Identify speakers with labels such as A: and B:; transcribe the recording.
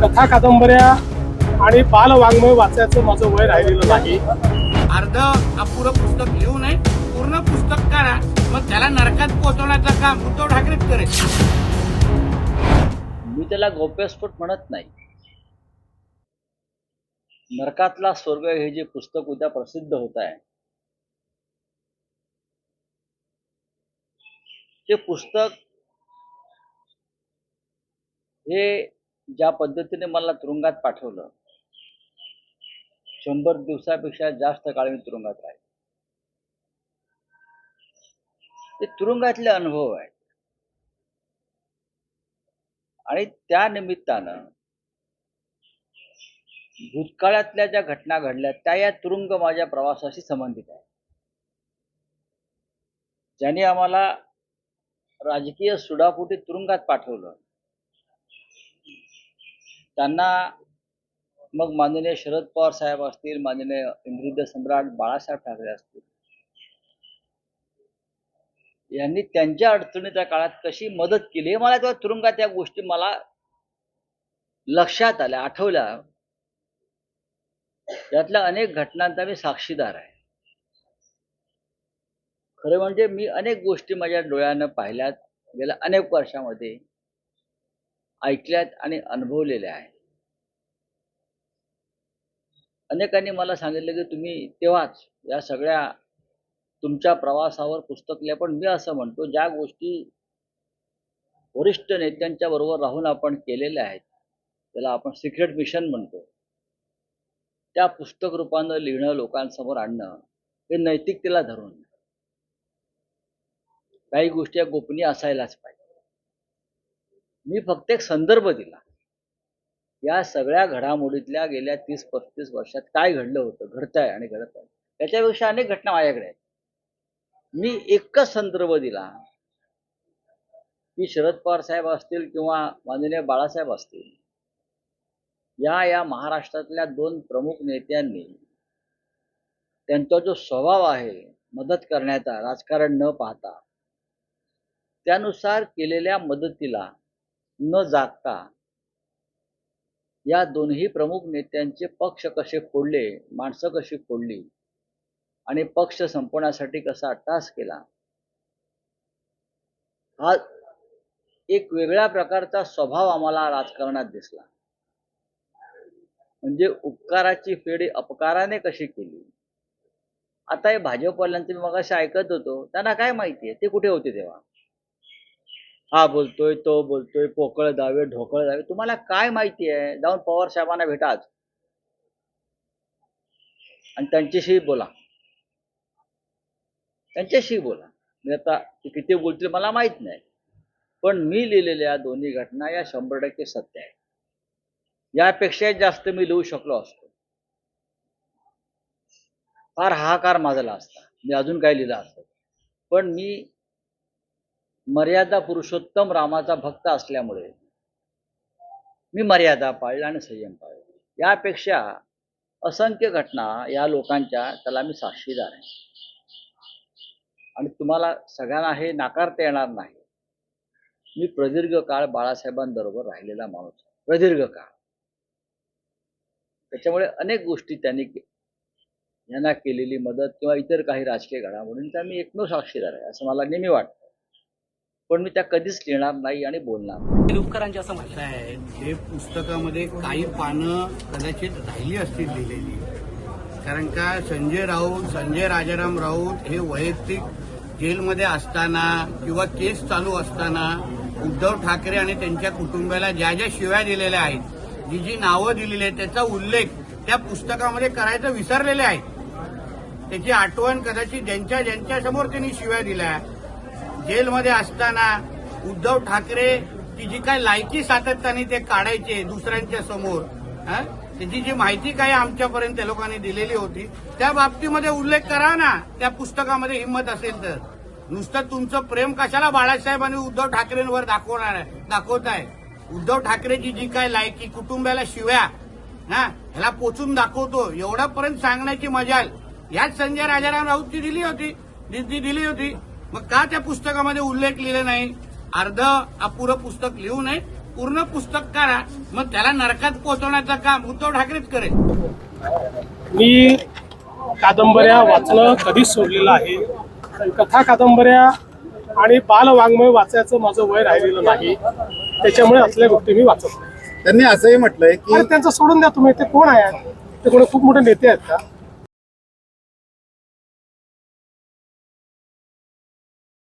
A: कथा कादंबऱ्या आणि बालवाङ्मय वाचायचं माझं वय राहिलेलं नाही.
B: अर्ध अपुरं पुस्तक लिहू नये पूर्ण पुस्तक करा मग त्याला नरकात पोहोचवण्याचं काम उद्धव ठाकरेच करेल.
C: मी त्याला गौप्यस्फोट म्हणत नाही. नरकातला स्वर्ग हे जे पुस्तक उद्या प्रसिद्ध होत आहे ते पुस्तक हे ज्या पद्धतीने मला तुरुंगात पाठवलं शंभर दिवसापेक्षा जास्त काळ मी तुरुंगात राहील. ते तुरुंगातले अनुभव आहेत. आणि त्या निमित्तानं भूतकाळातल्या ज्या घटना घडल्या त्या या तुरुंग माझ्या प्रवासाशी संबंधित आहे ज्यांनी आम्हाला राजकीय सुडापुटी तुरुंगात पाठवलं. त्यांना मग माननीय शरद पवार साहेब असतील माननीय इंद्रिद सम्राट बाळासाहेब ठाकरे असतील. यांनी त्यांच्या अडचणीच्या काळात कशी मदत केली हे मला तेव्हा तुरुंगात त्या गोष्टी मला लक्षात आल्या आठवल्या. त्यातल्या अनेक घटनांचा मी साक्षीदार आहे. खरं म्हणजे मी अनेक गोष्टी माझ्या डोळ्यानं पाहिल्यात गेल्या अनेक वर्षामध्ये ऐकल्यात आणि अनुभवलेल्या आहेत. अनेकांनी मला सांगितलं की तुम्ही तेव्हाच या सगळ्या तुमच्या प्रवासावर पुस्तक लिहा पण मी असं म्हणतो ज्या गोष्टी वरिष्ठ नेत्यांच्या बरोबर राहून आपण केलेल्या आहेत त्याला आपण सिक्रेट मिशन म्हणतो. त्या पुस्तक रूपानं लिहिणं लोकांसमोर आणणं हे नैतिकतेला धरून. काही गोष्टी गोपनीय असायलाच पाहिजे. मी फक्त एक संदर्भ दिला. या सगळ्या घडामोडीतल्या गेल्या तीस पस्तीस वर्षात काय घडलं होतं? घडत आहे आणि घडत आहे त्याच्यापेक्षा अनेक घटना माझ्याकडे आहेत. मी एकच संदर्भ दिला. की शरद पवार साहेब असतील किंवा माननीय बाळासाहेब असतील. या या महाराष्ट्रातल्या दोन प्रमुख नेत्यांनी त्यांचा जो स्वभाव आहे मदत करण्याचा राजकारण न पाहता त्यानुसार केलेल्या मदतीला न जागता या दोन्ही प्रमुख नेत्यांचे पक्ष कसे फोडले माणसं कशी फोडली आणि पक्ष संपवण्यासाठी कसा अट्टास केला हा एक वेगळ्या प्रकारचा स्वभाव आम्हाला राजकारणात दिसला. म्हणजे उपकाराची फेडी अपकाराने कशी केली. आता हे भाजपवाल्यांचं मी मगाशी ऐकत होतो त्यांना काय माहिती आहे ते कुठे होते तेव्हा? हा बोलतोय तो बोलतोय पोकळ दावे ढोकळ दावे. तुम्हाला काय माहिती आहे? जाऊन पवार साहेबांना भेटा आज. आणि त्यांच्याशी बोला. त्यांच्याशी बोला. मी आता ते किती बोलतील मला माहीत नाही. पण मी लिहिलेल्या दोन्ही घटना या शंभर टक्के सत्य आहे यापेक्षा जास्त मी लिहू शकलो असतो. फार हाहाकार माजला असता. मी अजून काय लिहिलं असतं. पण मी मर्यादा पुरुषोत्तम रामाचा भक्त असल्यामुळे मी मर्यादा पाळल्या आणि संयम पाळला. यापेक्षा असंख्य घटना या लोकांच्या त्याला मी साक्षीदार आहे. आणि तुम्हाला सगळ्यांना हे नाकारता येणार नाही. मी प्रदीर्घ काळ बाळासाहेबांबरोबर राहिलेला माणूस प्रदीर्घ काळ. त्याच्यामुळे अनेक गोष्टी त्यांनी यांना केलेली मदत किंवा इतर काही राजकीय घडामोडींचा मी एकमेव साक्षीदार आहे असं मला नेहमी वाटतं. पण मी त्या कधीच लिहिणार नाही आणि बोलणार नाही.
B: उपकरांचे असं म्हणणं आहे हे पुस्तकामध्ये काही पानं कदाचित राहिली असतील लिहिलेली कारण का संजय राऊत संजय राजाराम राऊत हे वैयक्तिक जेलमध्ये असताना किंवा केस चालू असताना उद्धव ठाकरे आणि त्यांच्या कुटुंबाला ज्या ज्या शिव्या दिलेल्या आहेत जी जी नावं दिलेली आहेत त्याचा उल्लेख त्या पुस्तकामध्ये करायचं विसरलेले आहेत त्याची आठवण कदाचित ज्यांच्या ज्यांच्या समोर त्यांनी शिव्या दिल्या जेलमध्ये असताना उद्धव ठाकरे ती जी काय लायकी सातत्याने ते काढायचे दुसऱ्यांच्या समोर त्याची जी माहिती काय आमच्यापर्यंत त्या लोकांनी दिलेली होती त्या बाबतीमध्ये उल्लेख करा ना. त्या पुस्तकामध्ये हिंमत असेल तर. नुसतं तुमचं प्रेम कशाला बाळासाहेब आणि उद्धव ठाकरेंवर दाखवणार आहे उद्धव ठाकरेची जी काय लायकी कुटुंबाला शिव्या ना ह्याला पोचून दाखवतो. एवढापर्यंत सांगण्याची मजाल. याच संजय राजाराम राऊतची दिली होती. दिली होती. मग का त्या पुस्तकामध्ये उल्लेख लिहिले नाही? अर्ध अपुरं पुस्तक लिहू नये पूर्ण पुस्तक करा मग त्याला नरकात पोहोचवण्याचं काम उद्धव ठाकरेच करेल.
A: मी कादंबऱ्या वाचणं कधीच सोडलेलं आहे. कथा कादंबऱ्या आणि बालवाङ्मय वाचायचं माझं वय राहिलेलं नाही. त्याच्यामुळे असल्या गोष्टी मी वाचत नाही.
D: त्यांनी असंही म्हटलंय की
A: त्यांचं सोडून द्या तुम्ही. ते कोण आहे? ते कोणी? खूप मोठे नेते आहेत का?